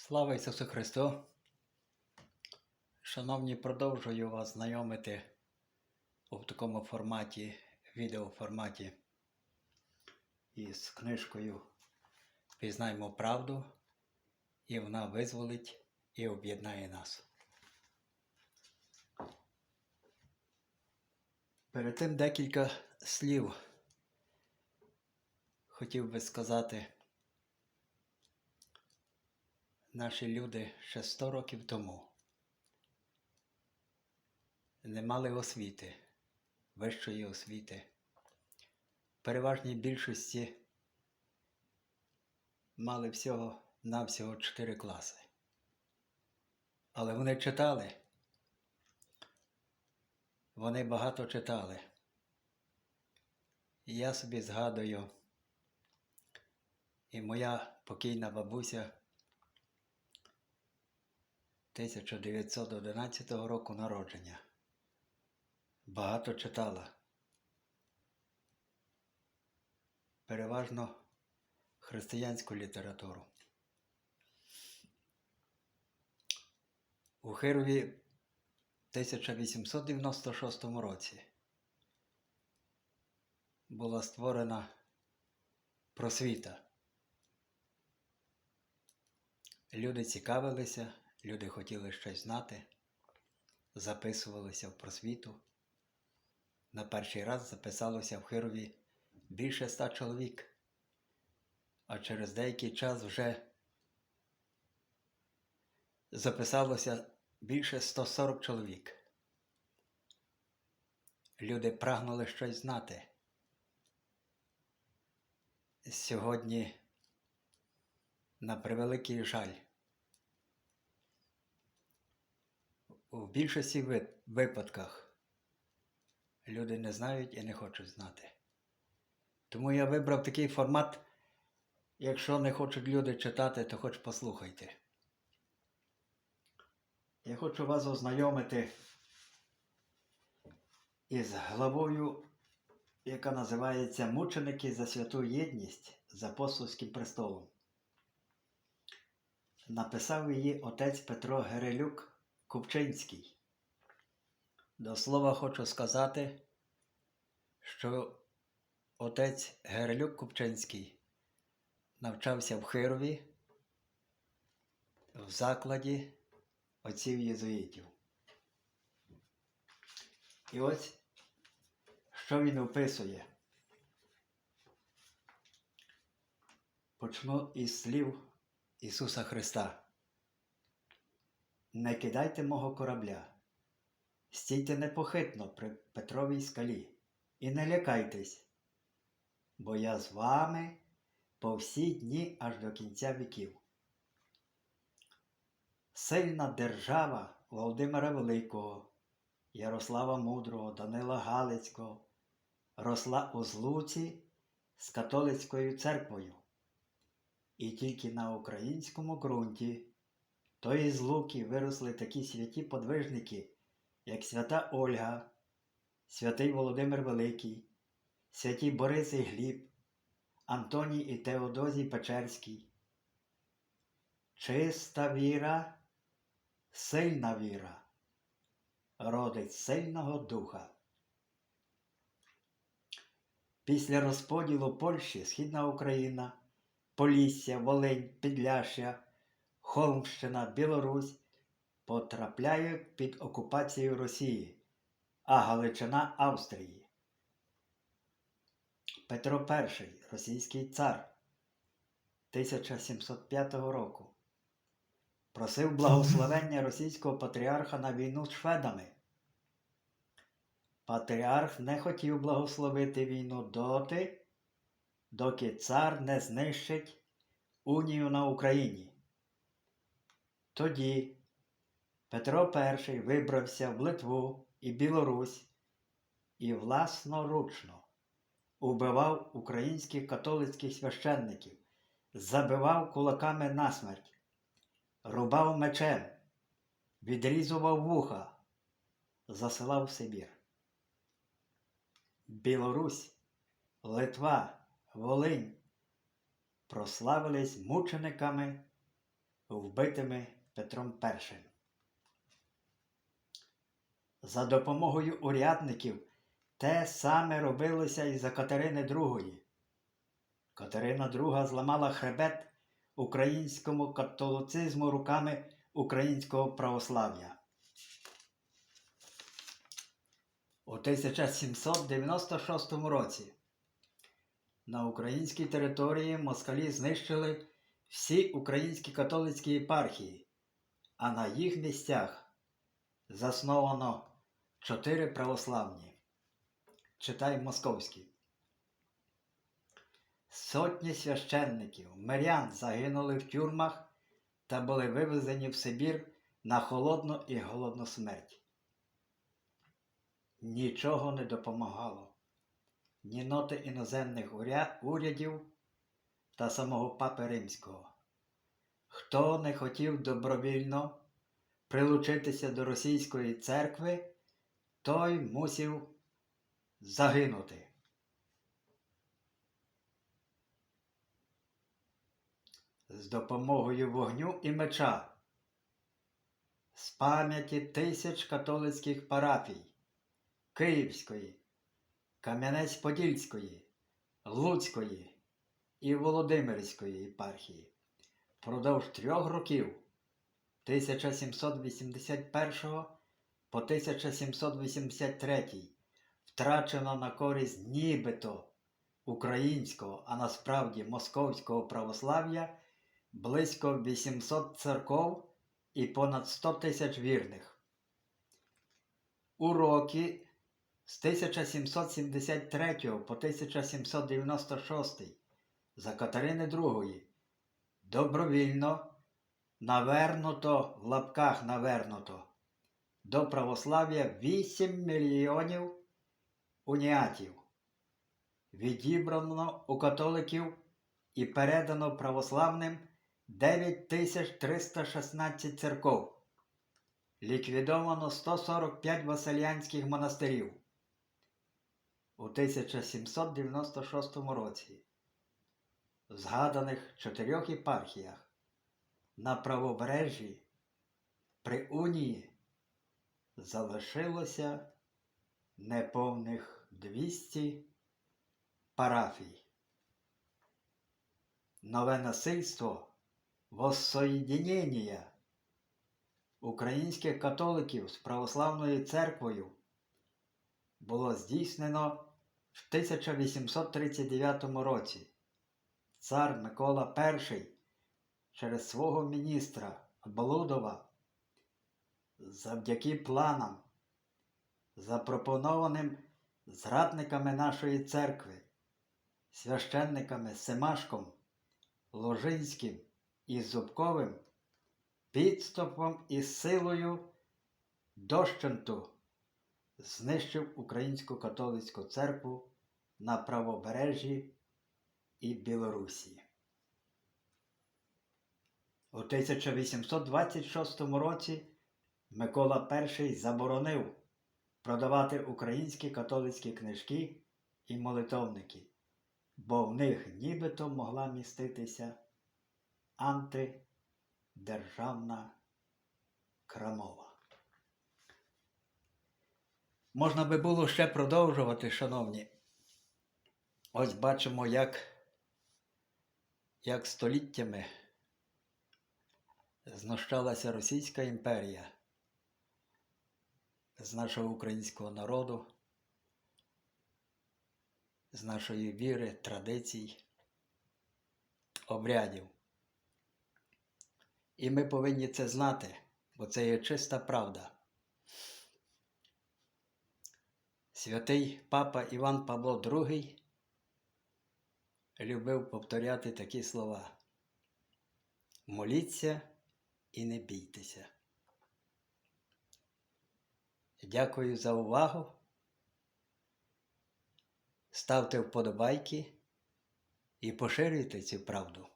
Слава Ісусу Христу! Шановні, продовжую вас знайомити у такому форматі, відеоформаті із книжкою Пізнаймо правду, і вона визволить і об'єднає нас. Перед тим декілька слів хотів би сказати. Наші люди ще 100 років тому не мали освіти, вищої освіти. Переважній більшості мали всього навсього 4 класи. Але вони читали. Вони багато читали. І я собі згадую, і моя покійна бабуся 1911 року народження. Багато читала. Переважно християнську літературу. У Хирові в 1896 році була створена просвіта. Люди цікавилися, люди хотіли щось знати, записувалися в просвіту. На перший раз записалося в Хирові більше ста чоловік, а через деякий час вже записалося більше 140 чоловік. Люди прагнули щось знати. Сьогодні, на превеликий жаль, у більшості випадках люди не знають і не хочуть знати. Тому я вибрав такий формат. Якщо не хочуть люди читати, то хоч послухайте. Я хочу вас ознайомити із главою, яка називається Мученики за святу єдність з апостольським престолом. Написав її отець Петро Герелюк Купчинський. До слова хочу сказати, що отець Герелюк Купчинський навчався в Хирові в закладі отців єзуїтів. І ось що він описує. Почну із слів Ісуса Христа. Не кидайте мого корабля, стійте непохитно при Петровій скалі і не лякайтесь, бо я з вами по всі дні аж до кінця віків. Сильна держава Володимира Великого, Ярослава Мудрого, Данила Галицького росла у злуці з католицькою церквою. І тільки на українському ґрунті тої злуки виросли такі святі подвижники, як свята Ольга, святий Володимир Великий, святі Борис і Гліб, Антоній і Теодозій Печерський. Чиста віра, сильна віра, родить сильного духа. Після розподілу Польщі Східна Україна, Полісся, Волинь, Підляшя, Холмщина, Білорусь потрапляють під окупацію Росії, а Галичина Австрії. Петро І, російський цар 1705 року, просив благословення російського патріарха на війну з шведами. Патріарх не хотів благословити війну доти, доки цар не знищить унію на Україні. Тоді Петро І вибрався в Литву і Білорусь і власноручно убивав українських католицьких священників, забивав кулаками насмерть, рубав мечем, відрізував вуха, засилав в Сибір. Білорусь, Литва, Волинь прославились мучениками вбитими Петром І. За допомогою урядників те саме робилося і за Катерини II. Катерина II зламала хребет українському католицизму руками українського православ'я. У 1796 році на українській території москалі знищили всі українські католицькі єпархії, а на їх місцях засновано чотири православні. Читай московські. Сотні священників, мирян загинули в тюрмах та були вивезені в Сибір на холодну і голодну смерть. Нічого не допомагало. Ні ноти іноземних урядів та самого папи Римського. Хто не хотів добровільно прилучитися до російської церкви, той мусив загинути. З допомогою вогню і меча, з пам'яті тисяч католицьких парафій Київської, Кам'янець-Подільської, Луцької і Володимирської єпархії впродовж трьох років 1781 по 1783 втрачено на користь нібито українського, а насправді московського православ'я близько 800 церков і понад 100 тисяч вірних. У роки з 1773 по 1796 за Катерини II добровільно навернуто в лапках навернуто до православ'я 8 мільйонів уніатів. Відібрано у католиків і передано православним 9316 церков. Ліквідовано 145 василянських монастирів. У 1796 році згаданих чотирьох єпархіях на правобережжі при унії залишилося неповних 200 парафій. Нове насильство воссоєдінення українських католиків з православною церквою було здійснено в 1839 році. Цар Микола І через свого міністра Блудова завдяки планам, запропонованим зрадниками нашої церкви, священниками Семашком, Ложинським і Зубковим, підступом і силою дощенту знищив Українську католицьку церкву на правобережжі і Білорусі. У 1826 році Микола І заборонив продавати українські католицькі книжки і молитовники, бо в них нібито могла міститися антидержавна крамова. Можна би було ще продовжувати, шановні. Ось бачимо, як, як століттями знущалася Російська імперія з нашого українського народу, з нашої віри, традицій, обрядів. І ми повинні це знати, бо це є чиста правда. Святий папа Іван Павло II любив повторяти такі слова. Моліться і не бійтеся. Дякую за увагу. Ставте вподобайки і поширюйте цю правду.